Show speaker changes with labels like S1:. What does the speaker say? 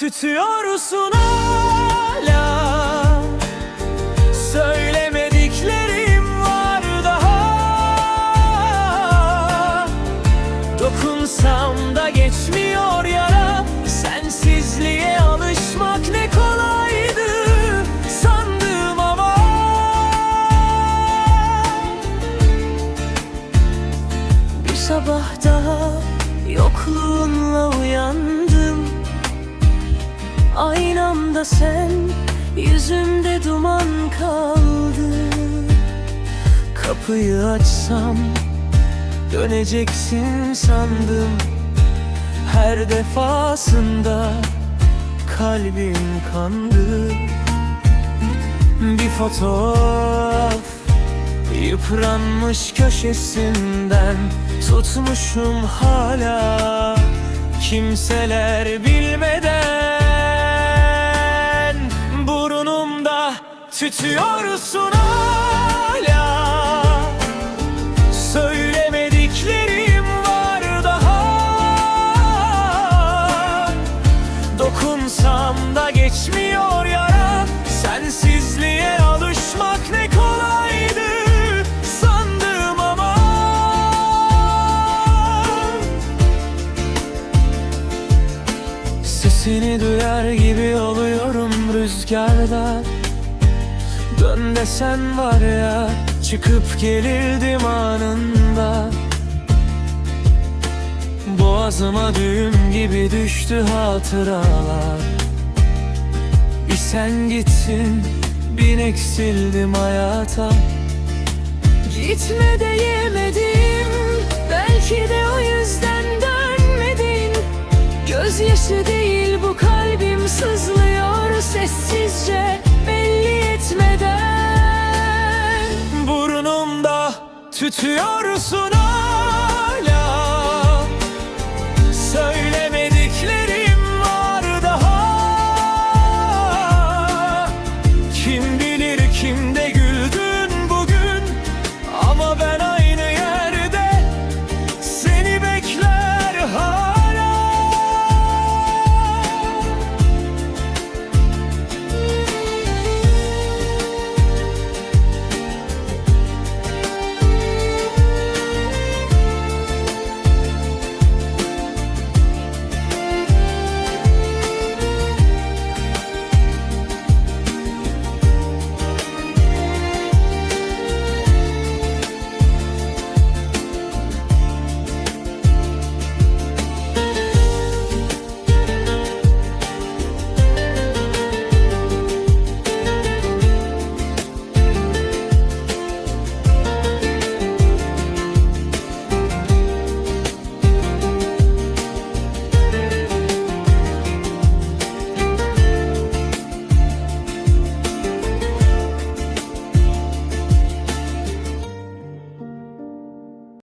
S1: tütüyorsun hala. Söylemediklerim var daha. Dokunsam da geçmiyor yara. Sensizliğe alışmak ne kolaydı Sandım ama. Bir sabah daha Aynı anda sen yüzümde duman kaldı. Kapıyı açsam döneceksin sandım. Her defasında kalbim kandı. Bir fotoğraf Yıpranmış köşesinden tutmuşum hala. Kimseler bilmeden tütüyorsun hala. Söylemediklerim var daha. Dokunsam da geçmiyor yara. Sensizliğe alışmak ne kolaydı Sandım ama. Sesini duyar gibi oluyorum rüzgarda Dön desen var ya Çıkıp gelirdim anında. Boğazıma düğüm gibi düştü hatıralar. Bir sen gittin bin eksildim hayata. Gitme de yemedim Belki de o yüzden tütüyorsun